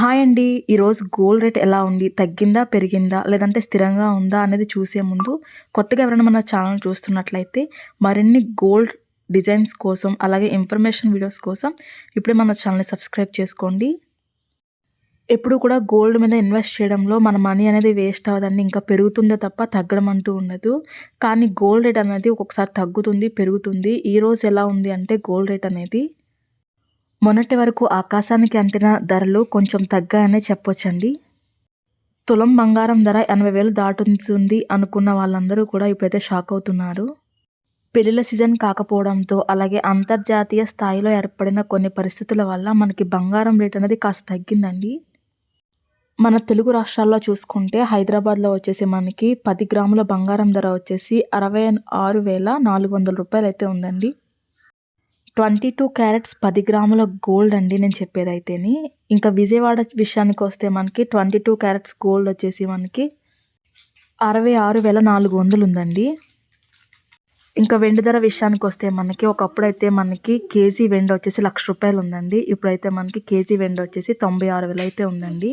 Hi అండి. ఈరోజు gold rate ఎలా ఉంది? తగ్గిందా? పెరిగిందా? లేదంటే స్థిరంగా ఉందా? అనేది చూసే ముందు కొత్తగా ఎవరైనా మన ఛానల్ చూస్తున్నట్లయితే మరిన్ని గోల్డ్ డిజైన్స్ కోసం అలాగే ఇన్ఫర్మేషన్ వీడియోస్ కోసం ఇప్పుడే మన ఛానల్ని సబ్స్క్రైబ్ చేసుకోండి. ఎప్పుడు కూడా గోల్డ్ మీద ఇన్వెస్ట్ చేయడంలో మన మనీ అనేది వేస్ట్ అవ్వదండి. ఇంకా పెరుగుతుందే తప్ప తగ్గడం అంటూ ఉండదు. కానీ గోల్డ్ రేట్ అనేది ఒక్కొక్కసారి తగ్గుతుంది పెరుగుతుంది. ఈరోజు ఎలా ఉంది అంటే గోల్డ్ రేట్ అనేది మొన్నటి వరకు ఆకాశానికి అంటిన ధరలు కొంచెం తగ్గాయనే చెప్పొచ్చండి. తులం బంగారం ధర ఎనభై వేలు దాటుతుంది అనుకున్న వాళ్ళందరూ కూడా ఇప్పుడైతే షాక్ అవుతున్నారు. పెళ్ళిళ్ళ సీజన్ కాకపోవడంతో అలాగే అంతర్జాతీయ స్థాయిలో ఏర్పడిన కొన్ని పరిస్థితుల వల్ల మనకి బంగారం రేట్ అనేది కాస్త తగ్గిందండి. మన తెలుగు రాష్ట్రాల్లో చూసుకుంటే హైదరాబాద్లో వచ్చేసి మనకి పది గ్రాముల బంగారం ధర వచ్చేసి అరవై ఆరు వేల నాలుగు వందల రూపాయలు అయితే ఉందండి. ట్వంటీ టూ క్యారెట్స్ పది గ్రాముల గోల్డ్ అండి నేను చెప్పేది అయితేని ఇంకా విజయవాడ విషయానికి వస్తే మనకి ట్వంటీ టూ క్యారెట్స్ గోల్డ్ వచ్చేసి మనకి అరవై ఆరు వేల నాలుగు వందలు ఉందండి. ఇంకా వెండి ధర విషయానికి వస్తే మనకి ఒకప్పుడైతే మనకి కేజీ వెండి వచ్చేసి లక్ష రూపాయలు ఉందండి. ఇప్పుడైతే మనకి కేజీ వెండి వచ్చేసి తొంభై ఆరు వేలు అయితే ఉందండి.